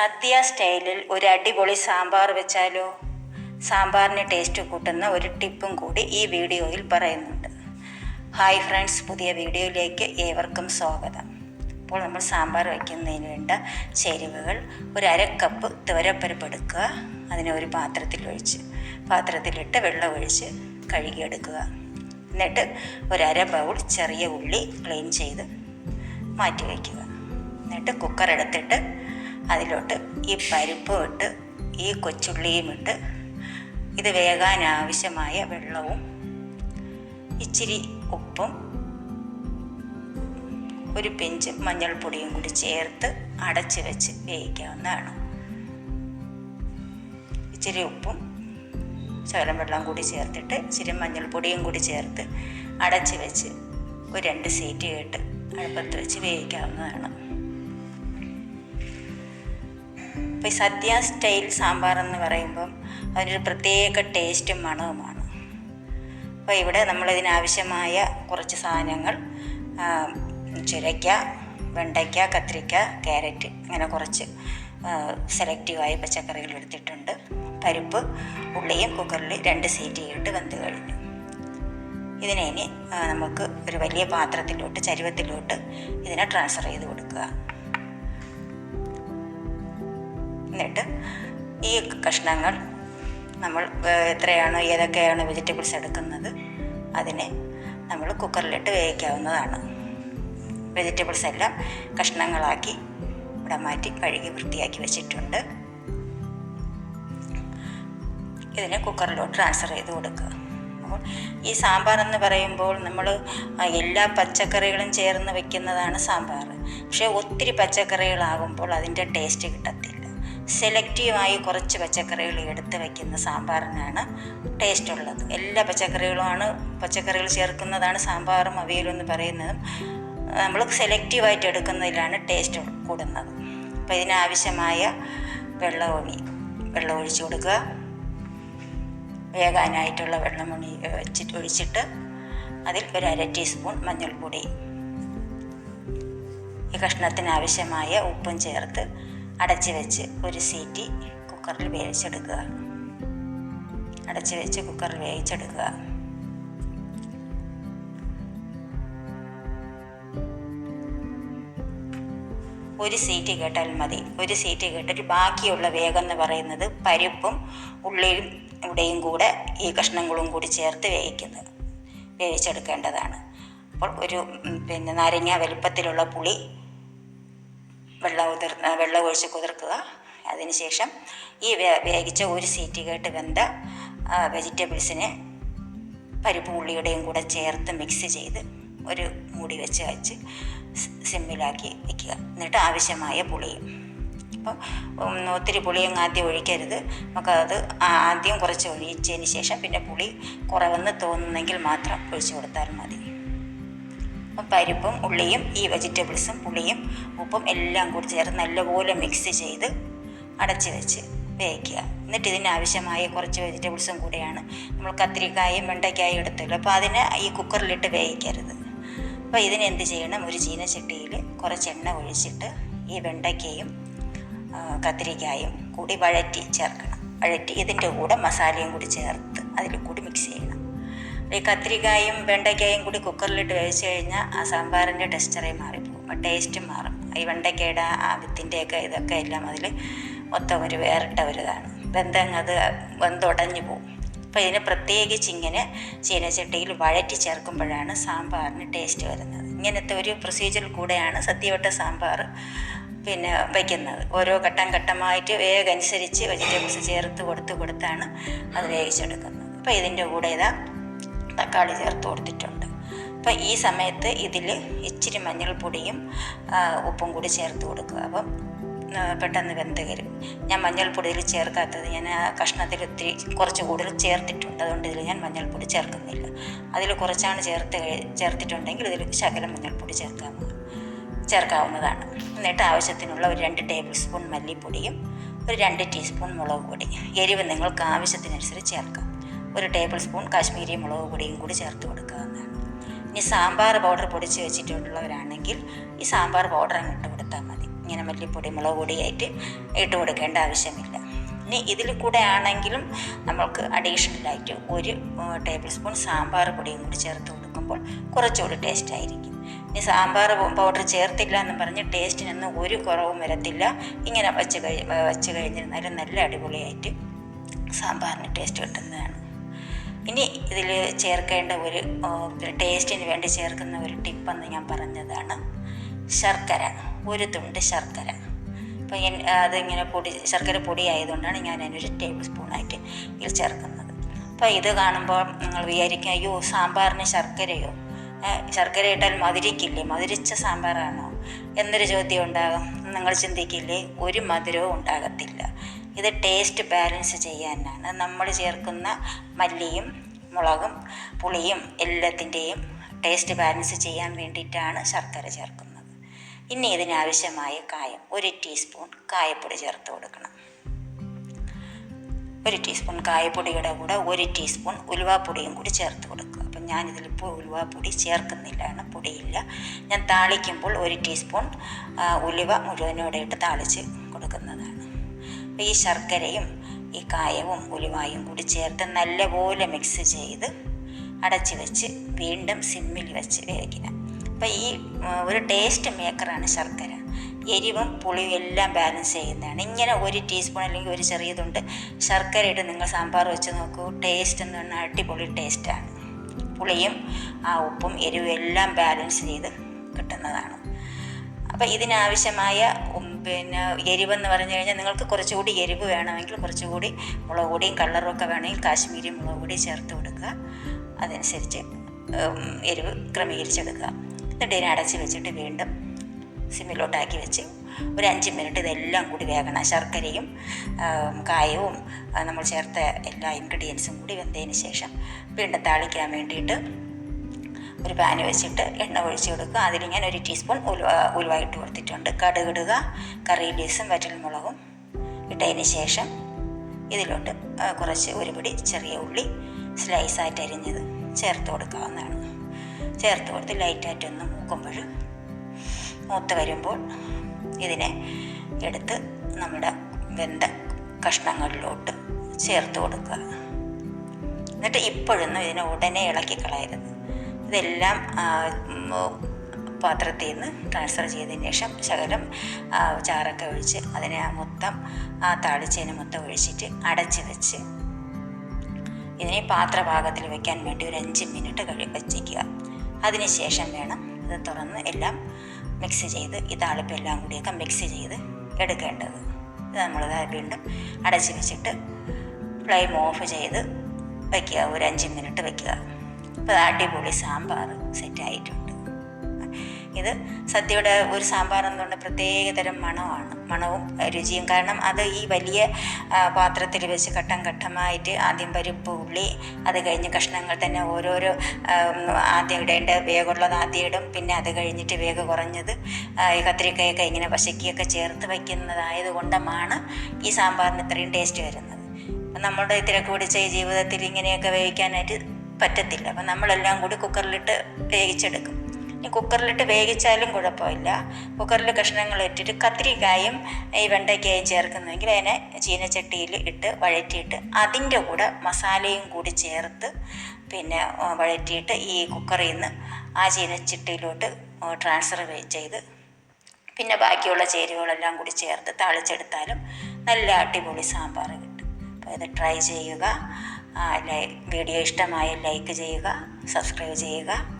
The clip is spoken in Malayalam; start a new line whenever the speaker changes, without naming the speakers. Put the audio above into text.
സദ്യ സ്റ്റൈലിൽ ഒരു അടിപൊളി സാമ്പാർ വെച്ചാലോ? സാമ്പാറിന് ടേസ്റ്റ് കൂട്ടുന്ന ഒരു ടിപ്പും കൂടി ഈ വീഡിയോയിൽ പറയുന്നുണ്ട്. ഹായ് ഫ്രണ്ട്സ് പുതിയ വീഡിയോയിലേക്ക് ഏവർക്കും സ്വാഗതം. അപ്പോൾ നമ്മൾ സാമ്പാർ വയ്ക്കുന്നതിന് വേണ്ട ചേരുവകൾ ഒരു അര കപ്പ് തുവരപ്പരിപ്പ് എടുക്കുക. അതിനെ ഒരു പാത്രത്തിൽ ഒഴിച്ച് പാത്രത്തിലിട്ട് വെള്ളം ഒഴിച്ച് കഴുകിയെടുക്കുക. എന്നിട്ട് ഒരു അര ബൗൾ ചെറിയ ഉള്ളി ക്ലീൻ ചെയ്ത് മാറ്റി വയ്ക്കുക. എന്നിട്ട് കുക്കർ എടുത്തിട്ട് അതിലോട്ട് ഈ പരിപ്പും ഇട്ട് ഈ കൊച്ചുള്ളിയും ഇട്ട് ഇത് വേകാൻ ആവശ്യമായ വെള്ളവും ഇച്ചിരി ഉപ്പും ഒരു പിഞ്ച് മഞ്ഞൾപ്പൊടിയും കൂടി ചേർത്ത് അടച്ച് വെച്ച് വേവിക്കാവുന്നതാണ്. ഇച്ചിരി ഉപ്പും ചോരം വെള്ളം കൂടി ചേർത്തിട്ട് ഇച്ചിരി മഞ്ഞൾപ്പൊടിയും കൂടി ചേർത്ത് അടച്ച് വെച്ച് ഒരു രണ്ട് സീറ്റ് കേട്ട് അടുപ്പത്ത് വെച്ച് വേവിക്കാവുന്നതാണ്. ഇപ്പോൾ ഈ സദ്യ സ്റ്റൈൽ സാമ്പാർ എന്ന് പറയുമ്പം അതിനൊരു പ്രത്യേക ടേസ്റ്റും മണവുമാണ്. അപ്പോൾ ഇവിടെ നമ്മളിതിനാവശ്യമായ കുറച്ച് സാധനങ്ങൾ ചുരയ്ക്ക വെണ്ടയ്ക്ക കത്തിരിക്ക ക്യാരറ്റ് അങ്ങനെ കുറച്ച് സെലക്റ്റീവായ പച്ചക്കറികൾ എടുത്തിട്ടുണ്ട്. പരിപ്പ് ഉള്ളിയും കുക്കറിൽ രണ്ട് സീറ്റ് ഇട്ട് വെന്ത് കഴിഞ്ഞു. ഇതിനെ ഇനി നമുക്ക് ഒരു വലിയ പാത്രത്തിലോട്ട് ചരുവത്തിലോട്ട് ഇതിനെ ട്രാൻസ്ഫർ ചെയ്ത് കൊടുക്കുക. എന്നിട്ട് ഈ കഷ്ണങ്ങൾ നമ്മൾ എത്രയാണ് ഏതൊക്കെയാണോ വെജിറ്റബിൾസ് എടുക്കുന്നത് അതിനെ നമ്മൾ കുക്കറിലിട്ട് വേവിക്കാവുന്നതാണ്. വെജിറ്റബിൾസ് എല്ലാം കഷ്ണങ്ങളാക്കി ഇവിടെ മാറ്റി കഴുകി വൃത്തിയാക്കി വെച്ചിട്ടുണ്ട്. ഇതിനെ കുക്കറിലോട്ട് ട്രാൻസ്ഫർ ചെയ്ത് കൊടുക്കുക. ഈ സാമ്പാർ എന്ന് പറയുമ്പോൾ നമ്മൾ എല്ലാ പച്ചക്കറികളും ചേർന്ന് വെക്കുന്നതാണ് സാമ്പാർ. പക്ഷേ ഒത്തിരി പച്ചക്കറികളാകുമ്പോൾ അതിന്റെ ടേസ്റ്റ് കിട്ടത്തില്ല. സെലക്റ്റീവായി കുറച്ച് പച്ചക്കറികൾ എടുത്ത് വയ്ക്കുന്ന സാമ്പാറിനാണ് ടേസ്റ്റ് ഉള്ളത് എല്ലാ പച്ചക്കറികളുമാണ് പച്ചക്കറികൾ ചേർക്കുന്നതാണ് സാമ്പാറും എന്ന് പറയുന്നതും നമ്മൾ സെലക്റ്റീവായിട്ട് എടുക്കുന്നതിലാണ് ടേസ്റ്റ് കൂടുന്നത്. അപ്പോൾ ഇതിനാവശ്യമായ വെള്ളം ഒഴി വെള്ളം ഒഴിച്ചു കൊടുക്കുക. വേകാനായിട്ടുള്ള വെള്ളം വെച്ചിട്ട് ഒഴിച്ചിട്ട് അതിൽ ഒരു അര ടീസ്പൂൺ മഞ്ഞൾപ്പൊടി. ഈ കഷ്ണത്തിനാവശ്യമായ ഉപ്പും ചേർത്ത് അടച്ച് വെച്ച് ഒരു സീറ്റി കുക്കറിൽ വേവിച്ചെടുക്കുക. അടച്ച് വെച്ച് കുക്കറിൽ വേവിച്ചെടുക്കുക. ഒരു സീറ്റ് കേട്ടാൽ മതി. ഒരു സീറ്റ് കേട്ടിട്ട് ബാക്കിയുള്ള വേഗം എന്ന് പറയുന്നത് പരിപ്പും ഉള്ളിയും ഇവിടെയും കൂടെ ഈ കഷ്ണങ്ങളും കൂടി ചേർത്ത് വേവിക്കുന്നത്. വേവിച്ചെടുക്കേണ്ടതാണ്. അപ്പോൾ ഒരു പിന്നെ നാരങ്ങ വലുപ്പത്തിലുള്ള പുളി വെള്ളം ഉതിർ വെള്ളം ഒഴിച്ച് കുതിർക്കുക. അതിനുശേഷം ഈ വേവിച്ച ഒരു സീറ്റ് കേട്ട് വെന്ത വെജിറ്റബിൾസിനെ പരിപ്പ് ഉള്ളിയുടെയും കൂടെ ചേർത്ത് മിക്സ് ചെയ്ത് ഒരു മൂടി വെച്ച് വെച്ച് സിമ്മിലാക്കി വെക്കുക. എന്നിട്ട് ആവശ്യമായ പുളിയും. അപ്പം ഒത്തിരി പുളിയും ആദ്യം ഒഴിക്കരുത്. നമുക്കത് ആദ്യം കുറച്ച് ഒഴിച്ചതിന് ശേഷം പിന്നെ പുളി കുറവെന്ന് തോന്നുന്നെങ്കിൽ മാത്രം ഒഴിച്ചു കൊടുത്താൽ മതി. പരിപ്പും ഉള്ളിയും ഈ വെജിറ്റബിൾസും പുളിയും ഉപ്പും എല്ലാം കൂടി ചേർത്ത് നല്ലപോലെ മിക്സ് ചെയ്ത് അടച്ച് വെച്ച് വേവിക്കുക. എന്നിട്ട് ഇതിനാവശ്യമായ കുറച്ച് വെജിറ്റബിൾസും കൂടെയാണ്. നമ്മൾ കത്തിരിക്കായും വെണ്ടയ്ക്കായും എടുത്തല്ലോ. അപ്പോൾ അതിനെ ഈ കുക്കറിലിട്ട് വേവിക്കരുത്. അപ്പോൾ ഇതിന് എന്ത് ചെയ്യണം? ഒരു ചീനച്ചട്ടിയിൽ കുറച്ച് എണ്ണ ഒഴിച്ചിട്ട് ഈ വെണ്ടയ്ക്കയും കത്തിരിക്കായും കൂടി വഴറ്റി ചേർക്കണം. വഴറ്റി ഇതിന്റെ കൂടെ മസാലയും കൂടി ചേർത്ത് അതിൽ കൂടി മിക്സ് ചെയ്യണം. ഈ കത്തിരിക്കായും വെണ്ടയ്ക്കായും കൂടി കുക്കറിലിട്ട് വേവിച്ച് കഴിഞ്ഞാൽ ആ സാമ്പാറിന്റെ ടെക്സ്ചറേ മാറിപ്പോകും. ടേസ്റ്റും മാറും. ഈ വെണ്ടയ്ക്കയുടെ ആ വിത്തിന്റെയൊക്കെ ഇതൊക്കെ എല്ലാം അതിൽ മൊത്തം ഒരു വേറിട്ട ഒരു ഇതാണ്. അത് വെന്തുടഞ്ഞു പോകും അപ്പോൾ ഇതിന് പ്രത്യേകിച്ച് ഇങ്ങനെ ചീനച്ചട്ടിയിൽ വഴറ്റി ചേർക്കുമ്പോഴാണ് സാമ്പാറിന് ടേസ്റ്റ് വരുന്നത്. ഇങ്ങനത്തെ ഒരു പ്രൊസീജിയർ കൂടെയാണ് സദ്യവട്ട സാമ്പാർ പിന്നെ വയ്ക്കുന്നത്. ഓരോ ഘട്ടം ഘട്ടമായിട്ട് വേഗം അനുസരിച്ച് വെജിറ്റബിൾസ് ചേർത്ത് കൊടുത്ത് കൊടുത്താണ് അത് വേവിച്ചെടുക്കുന്നത്. അപ്പോൾ ഇതിന്റെ കൂടെ ഇതാ തക്കാളി ചേർത്ത് കൊടുത്തിട്ടുണ്ട്. അപ്പം ഈ സമയത്ത് ഇതിൽ ഇച്ചിരി മഞ്ഞൾപ്പൊടിയും ഉപ്പും കൂടി ചേർത്ത് കൊടുക്കുക. അപ്പം പെട്ടെന്ന് വെന്ത് കയറും ഞാൻ മഞ്ഞൾപ്പൊടിയിൽ ചേർക്കാത്തത് ഞാൻ ആ കഷ്ണത്തിൽ ഒത്തിരി കുറച്ച് കൂടുതൽ ചേർത്തിട്ടുണ്ട്. അതുകൊണ്ട് ഇതിൽ ഞാൻ മഞ്ഞൾപ്പൊടി ചേർക്കുന്നില്ല. അതിൽ കുറച്ചാണ് ചേർത്ത് ചേർത്തിട്ടുണ്ടെങ്കിൽ ഇതിൽ ശകലം മഞ്ഞൾപ്പൊടി ചേർക്കാവുന്ന ചേർക്കാവുന്നതാണ്. എന്നിട്ട് ആവശ്യത്തിനുള്ള ഒരു രണ്ട് ടേബിൾ സ്പൂൺ മല്ലിപ്പൊടിയും ഒരു രണ്ട് ടീസ്പൂൺ മുളക് പൊടി. എരിവ് നിങ്ങൾക്ക് ആവശ്യത്തിനനുസരിച്ച് ചേർക്കാം. ഒരു ടേബിൾ സ്പൂൺ കാശ്മീരി മുളക് പൊടിയും കൂടി ചേർത്ത് കൊടുക്കാവുന്നതാണ് ഇനി സാമ്പാർ പൗഡർ പൊടിച്ച് വെച്ചിട്ടുള്ളവരാണെങ്കിൽ ഈ സാമ്പാർ പൗഡർ അങ്ങ് ഇട്ട് കൊടുത്താൽ മതി. ഇങ്ങനെ മല്ലിപ്പൊടി മുളക് പൊടിയായിട്ട് ഇട്ട് കൊടുക്കേണ്ട ആവശ്യമില്ല. ഇനി ഇതിൽ കൂടെ ആണെങ്കിലും നമ്മൾക്ക് അഡീഷണലായിട്ട് ഒരു ടേബിൾ സ്പൂൺ സാമ്പാർ പൊടിയും കൂടി ചേർത്ത് കൊടുക്കുമ്പോൾ കുറച്ചുകൂടി ടേസ്റ്റ് ആയിരിക്കും. ഇനി സാമ്പാർ പൗഡർ ചേർത്തില്ല എന്ന് പറഞ്ഞ് ടേസ്റ്റിനൊന്നും ഒരു കുറവും വരത്തില്ല. ഇങ്ങനെ വച്ച് കഴി വച്ച് കഴിഞ്ഞിരുന്നാലും നല്ല അടിപൊളിയായിട്ട് സാമ്പാറിന് ടേസ്റ്റ് കിട്ടുന്നതാണ്. ഇനി ഇതിൽ ചേർക്കേണ്ട ഒരു ടേസ്റ്റിന് വേണ്ടി ചേർക്കുന്ന ഒരു ടിപ്പെന്ന് ഞാൻ പറഞ്ഞതാണ് ശർക്കര ഒരു തുണ്ട് ശർക്കര. അപ്പോൾ ഞാൻ അതിങ്ങനെ പൊടി ശർക്കര പൊടി ആയതുകൊണ്ടാണ് ഞാൻ അതിനൊരു ടേബിൾ സ്പൂണായിട്ട് ഇതിൽ ചേർക്കുന്നത്. അപ്പോൾ ഇത് കാണുമ്പോൾ നിങ്ങൾ വിചാരിക്കും അയ്യോ സാമ്പാറിന് ശർക്കരയോ? ശർക്കര ഇട്ടാൽ മധുരിക്കില്ലേ? മധുരിച്ച സാമ്പാറാണോ? എന്നൊരു ചോദ്യം ഉണ്ടാകും. നിങ്ങൾ ചിന്തിക്കില്ലേ ഒരു മധുരവും ഉണ്ടാകത്തില്ല. ഇത് ടേസ്റ്റ് ബാലൻസ് ചെയ്യാനാണ്. നമ്മൾ ചേർക്കുന്ന മല്ലിയും മുളകും പുളിയും എല്ലാത്തിന്റെയും ടേസ്റ്റ് ബാലൻസ് ചെയ്യാൻ വേണ്ടിയിട്ടാണ് ശർക്കര ചേർക്കുന്നത്. ഇനി ഇതിനാവശ്യമായ കായം ഒരു ടീസ്പൂൺ കായപ്പൊടി ചേർത്ത് കൊടുക്കണം. ഒരു ടീസ്പൂൺ കായപ്പൊടിയുടെ കൂടെ ഒരു ടീസ്പൂൺ ഉലുവാപ്പൊടിയും കൂടി ചേർത്ത് കൊടുക്കുക. അപ്പം ഞാനിതിലിപ്പോൾ ഉലുവാപ്പൊടി ചേർക്കുന്നില്ലാണ് പൊടിയില്ല. ഞാൻ താളിക്കുമ്പോൾ ഒരു ടീസ്പൂൺ ഉലുവ മുഴുവനോടെ ഇട്ട് താളിച്ച് ഈ ശർക്കരയും ഈ കായവും ഉലുവായും കൂടി ചേർത്ത് നല്ലപോലെ മിക്സ് ചെയ്ത് അടച്ചു വെച്ച് വീണ്ടും സിമ്മിൽ വെച്ച് വേവിക്കണം അപ്പോൾ ഈ ഒരു ടേസ്റ്റ് മേക്കറാണ് ശർക്കര. എരിവും പുളിയും എല്ലാം ബാലൻസ് ചെയ്യുന്നതാണ്. ഇങ്ങനെ ഒരു ടീസ്പൂൺ അല്ലെങ്കിൽ ഒരു ചെറിയതുണ്ട് ശർക്കര ഇട്ട് നിങ്ങൾ സാമ്പാർ വെച്ച് നോക്കൂ. ടേസ്റ്റ് എന്ന് പറഞ്ഞാൽ അടിപൊളി ടേസ്റ്റാണ് പുളിയും ആ ഉപ്പും എരിവും എല്ലാം ബാലൻസ് ചെയ്ത് കിട്ടുന്നതാണ്. അപ്പോൾ ഇതിനാവശ്യമായ പിന്നെ എരിവെന്ന് പറഞ്ഞു കഴിഞ്ഞാൽ നിങ്ങൾക്ക് കുറച്ചുകൂടി എരിവ് വേണമെങ്കിൽ കുറച്ചുകൂടി മുളക് പൊടിയും കളറും ഒക്കെ വേണമെങ്കിൽ കാശ്മീരി മുളക് പൊടി ചേർത്ത് കൊടുക്കുക. അതനുസരിച്ച് എരിവ് ക്രമീകരിച്ചെടുക്കുക. എന്നിട്ട് ഇതിനെ അടച്ച് വെച്ചിട്ട് വീണ്ടും സിമ്മിലോട്ടാക്കി വെച്ച് ഒരു അഞ്ച് മിനിറ്റ് ഇതെല്ലാം കൂടി വേകണം. ശർക്കരയും കായവും നമ്മൾ ചേർത്ത എല്ലാ ഇൻഗ്രീഡിയൻസും കൂടി വെന്തതിന് ശേഷം വീണ്ടും താളിക്കാൻ വേണ്ടിയിട്ട് ഒരു പാന് വെച്ചിട്ട് എണ്ണ ഒഴിച്ച് കൊടുക്കുക. അതിൽ ഞാൻ ഒരു ടീസ്പൂൺ ഉലുവ ഉലുവ ഇട്ട് കൊടുത്തിട്ടുണ്ട്. കടുകിടുക കറി ലീസും വറ്റൽമുളകും ഇട്ടതിന് ശേഷം ഇതിലോട്ട് കുറച്ച് ഒരു പിടി ചെറിയ ഉള്ളി സ്ലൈസായിട്ട് അരിഞ്ഞത് ചേർത്ത് കൊടുക്കാവുന്നതാണ്. ചേർത്ത് കൊടുത്ത് ലൈറ്റായിട്ടൊന്ന് മൂക്കുമ്പോൾ മൂത്ത് വരുമ്പോൾ ഇതിനെ എടുത്ത് നമ്മുടെ വെന്ത കഷ്ണങ്ങളിലോട്ട് ചേർത്ത് കൊടുക്കുക. എന്നിട്ട് ഇപ്പോഴൊന്നും ഇതിനെ ഉടനെ ഇളക്കി കളയരുത്. ഇതെല്ലാം പാത്രത്തിൽ നിന്ന് ട്രാൻസ്ഫർ ചെയ്തതിന് ശേഷം ശകലം ചാറൊക്കെ ഒഴിച്ച് അതിനെ മൊത്തം ആ താളിച്ചതിന് മൊത്തം ഒഴിച്ചിട്ട് അടച്ച് വെച്ച് ഇതിനെ പാത്രഭാഗത്തിൽ വെക്കാൻ വേണ്ടി ഒരു അഞ്ച് മിനിറ്റ് കഴി വെച്ചേക്കുക. അതിനുശേഷം വേണം ഇത് തുറന്ന് എല്ലാം മിക്സ് ചെയ്ത് ഈ താളിപ്പ് എല്ലാം കൂടിയൊക്കെ മിക്സ് ചെയ്ത് എടുക്കേണ്ടത്. ഇത് നമ്മൾ വീണ്ടും അടച്ച് വെച്ചിട്ട് ഫ്ലെയിം ഓഫ് ചെയ്ത് വയ്ക്കുക ഒരു അഞ്ച് മിനിറ്റ് വയ്ക്കുക അപ്പോൾ അടിപൊളി സാമ്പാർ സെറ്റായിട്ടുണ്ട്. ഇത് സദ്യയുടെ ഒരു സാമ്പാർ എന്നുകൊണ്ട് പ്രത്യേകതരം മണമാണ്. മണവും രുചിയും. കാരണം അത് ഈ വലിയ പാത്രത്തിൽ വെച്ച് ഘട്ടം ഘട്ടമായിട്ട് ആദ്യം പരിപ്പ് ഉള്ളി അത് കഴിഞ്ഞ് കഷ്ണങ്ങൾ തന്നെ ഓരോരോ ആദ്യം ഇടേണ്ട വേഗമുള്ളത് ആദ്യം ഇടും. പിന്നെ അത് കഴിഞ്ഞിട്ട് വേഗം കുറഞ്ഞത് ഈ കത്തിരിക്കയൊക്കെ ഇങ്ങനെ പശക്കിയൊക്കെ ചേർത്ത് വയ്ക്കുന്നതായത് കൊണ്ടുമാണ് ഈ സാമ്പാറിന് ഇത്രയും ടേസ്റ്റ് വരുന്നത്. നമ്മളുടെ തിരക്ക് പിടിച്ച ഈ ജീവിതത്തിൽ ഇങ്ങനെയൊക്കെ വേവിക്കാനായിട്ട് പറ്റത്തില്ല. അപ്പം നമ്മളെല്ലാം കൂടി കുക്കറിലിട്ട് വേവിച്ചെടുക്കും. ഇനി കുക്കറിലിട്ട് വേവിച്ചാലും കുഴപ്പമില്ല. കുക്കറിൽ കഷ്ണങ്ങൾ ഇട്ടിട്ട് കത്തിരിക്കായും ഈ വെണ്ടയ്ക്കായും ചേർക്കുന്നുവെങ്കിൽ അതിനെ ചീനച്ചട്ടിയിൽ ഇട്ട് വഴറ്റിയിട്ട് അതിന്റെ കൂടെ മസാലയും കൂടി ചേർത്ത് പിന്നെ വഴറ്റിയിട്ട് ഈ കുക്കറിൽ നിന്ന് ആ ചീനച്ചട്ടിയിലോട്ട് ട്രാൻസ്ഫർ ചെയ്ത് പിന്നെ ബാക്കിയുള്ള ചേരുവകളെല്ലാം കൂടി ചേർത്ത് താളിച്ചെടുത്താലും നല്ല അടിപൊളി സാമ്പാർ കിട്ടും. അപ്പോൾ ഇത് ട്രൈ ചെയ്യുക. വീഡിയോ ഇഷ്ടമായി ലൈക്ക് ചെയ്യുക സബ്സ്ക്രൈബ് ചെയ്യുക.